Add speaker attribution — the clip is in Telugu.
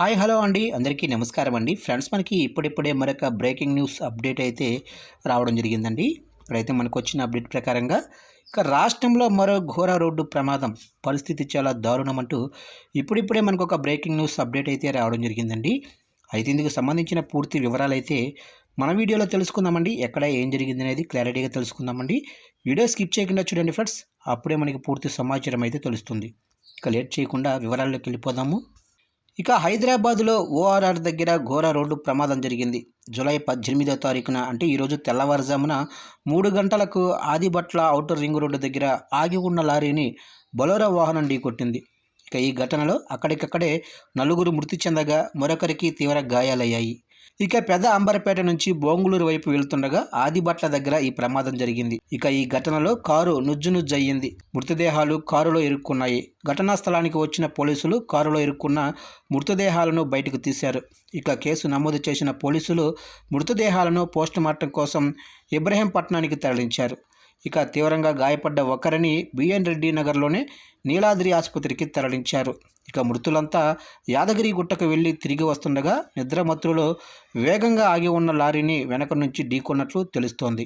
Speaker 1: హాయ్ హలో అండి. అందరికీ నమస్కారం అండి. ఫ్రెండ్స్ మనకి ఇప్పుడిప్పుడే మరొక బ్రేకింగ్ న్యూస్ అప్డేట్ అయితే రావడం జరిగిందండి. ఇప్పుడైతే మనకు వచ్చిన అప్డేట్ ప్రకారంగా ఇక రాష్ట్రంలో మరో ఘోర రోడ్డు ప్రమాదం. పరిస్థితి చాలా దారుణం అంటూ ఇప్పుడిప్పుడే మనకు ఒక బ్రేకింగ్ న్యూస్ అప్డేట్ అయితే రావడం జరిగిందండి. అయితే ఇందుకు సంబంధించిన పూర్తి వివరాలు అయితే మన వీడియోలో తెలుసుకుందామండి. ఎక్కడ ఏం జరిగింది అనేది క్లారిటీగా తెలుసుకుందామండి. వీడియో స్కిప్ చేయకుండా చూడండి ఫ్రెండ్స్. అప్పుడే మనకి పూర్తి సమాచారం అయితే తెలుస్తుంది. ఇక లేట్ చేయకుండా వివరాల్లోకి వెళ్ళిపోదాము. ఇక హైదరాబాద్లో ఓఆర్ఆర్ దగ్గర ఘోర రోడ్డు ప్రమాదం జరిగింది. జూలై పద్దెనిమిదో తారీఖున అంటే ఈరోజు తెల్లవారుజామున మూడు గంటలకు ఆదిబట్ల ఔటర్ రింగ్ రోడ్డు దగ్గర ఆగి ఉన్న లారీని బలోరా వాహనం ఢీకొట్టింది. ఇక ఈ ఘటనలో అక్కడికక్కడే నలుగురు మృతి చెందగా మరొకరికి తీవ్ర గాయాలయ్యాయి. ఇక పెద్ద అంబరపేట నుంచి బోంగుళూరు వైపు వెళ్తుండగా ఆదిబట్ల దగ్గర ఈ ప్రమాదం జరిగింది. ఇక ఈ ఘటనలో కారు నుజ్జు నుజ్జు అయ్యింది మృతదేహాలు కారులో ఇరుక్కున్నాయి. ఘటనా స్థలానికి వచ్చిన పోలీసులు కారులో ఇరుక్కున్న మృతదేహాలను బయటకు తీశారు. ఇక కేసు నమోదు చేసిన పోలీసులు మృతదేహాలను పోస్టుమార్టం కోసం ఇబ్రహీంపట్నానికి తరలించారు. ఇక తీవ్రంగా గాయపడ్డ ఒకరిని బిఎన్ రెడ్డి నగర్లోనే నీలాద్రి ఆసుపత్రికి తరలించారు. ఇక మృతులంతా యాదగిరి గుట్టకు వెళ్ళి తిరిగి వస్తుండగా నిద్రమత్తులో వేగంగా ఆగి ఉన్న లారీని వెనక నుంచి ఢీకొన్నట్లు తెలుస్తోంది.